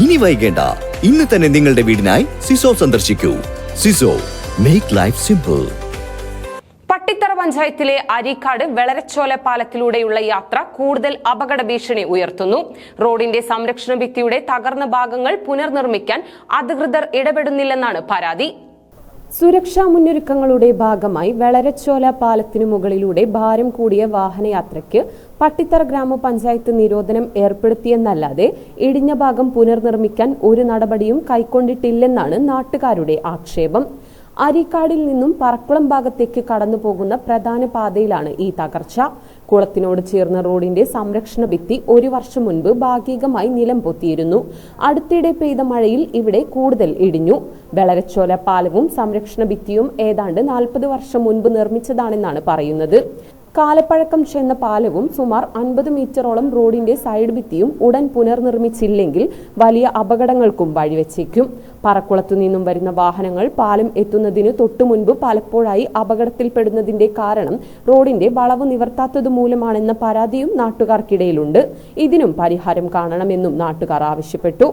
ഇനി വൈകേണ്ട. ഇന്ന് തന്നെ നിങ്ങളുടെ വീടിനായി സിസോ സന്ദർശിക്കൂ. Siso make life simple Pattithara പഞ്ചായത്തിലെ അരീക്കാട് വെളരച്ചോല പാലത്തിലൂടെയുള്ള യാത്ര കൂടുതൽ അപകട ഭീഷണി ഉയർത്തുന്നു. റോഡിന്റെ സംരക്ഷണ ഭിത്തിയുടെ തകർന്ന ഭാഗങ്ങൾ പുനർനിർമ്മിക്കാൻ അധികൃതർ ഇടപെടുന്നില്ലെന്നാണ് പരാതി. സുരക്ഷാ മുന്നൊരുക്കങ്ങളുടെ ഭാഗമായി വെളരച്ചോല പാലത്തിനു മുകളിലൂടെ ഭാരം കൂടിയ വാഹനയാത്രയ്ക്ക് പട്ടിത്തറ ഗ്രാമപഞ്ചായത്ത് നിരോധനം ഏർപ്പെടുത്തിയെന്നല്ലാതെ ഇടിഞ്ഞ ഭാഗം പുനർനിർമ്മിക്കാൻ ഒരു നടപടിയും കൈക്കൊണ്ടിട്ടില്ലെന്നാണ് നാട്ടുകാരുടെ ആക്ഷേപം. അരിക്കാടിൽ നിന്നും പറക്കുളം ഭാഗത്തേക്ക് കടന്നു പോകുന്ന പ്രധാന പാതയിലാണ് ഈ തകർച്ച. കുളത്തിനോട് ചേർന്ന റോഡിന്റെ സംരക്ഷണ ഭിത്തി ഒരു വർഷം മുൻപ് ഭാഗികമായി നിലം പൊത്തിയിരുന്നു. അടുത്തിടെ പെയ്ത മഴയിൽ ഇവിടെ കൂടുതൽ ഇടിഞ്ഞു. വെളരച്ചോല പാലവും സംരക്ഷണ ഭിത്തിയും ഏതാണ്ട് നാൽപ്പത് വർഷം മുൻപ് നിർമ്മിച്ചതാണെന്നാണ് പറയുന്നത്. കാലപ്പഴക്കം ചെന്ന പാലവും സുമാർ അൻപത് മീറ്ററോളം റോഡിന്റെ സൈഡ് ഭിത്തിയും ഉടൻ പുനർനിർമ്മിച്ചില്ലെങ്കിൽ വലിയ അപകടങ്ങൾക്കും വഴിവെച്ചേക്കും. പറക്കുളത്തു നിന്നും വരുന്ന വാഹനങ്ങൾ പാലം എത്തുന്നതിന് തൊട്ടു മുൻപ് പലപ്പോഴായി അപകടത്തിൽപ്പെടുന്നതിന്റെ കാരണം റോഡിന്റെ വളവ് നിവർത്താത്തത് മൂലമാണെന്ന പരാതിയും നാട്ടുകാർക്കിടയിലുണ്ട്. ഇതിനും പരിഹാരം കാണണമെന്നും നാട്ടുകാർ ആവശ്യപ്പെട്ടു.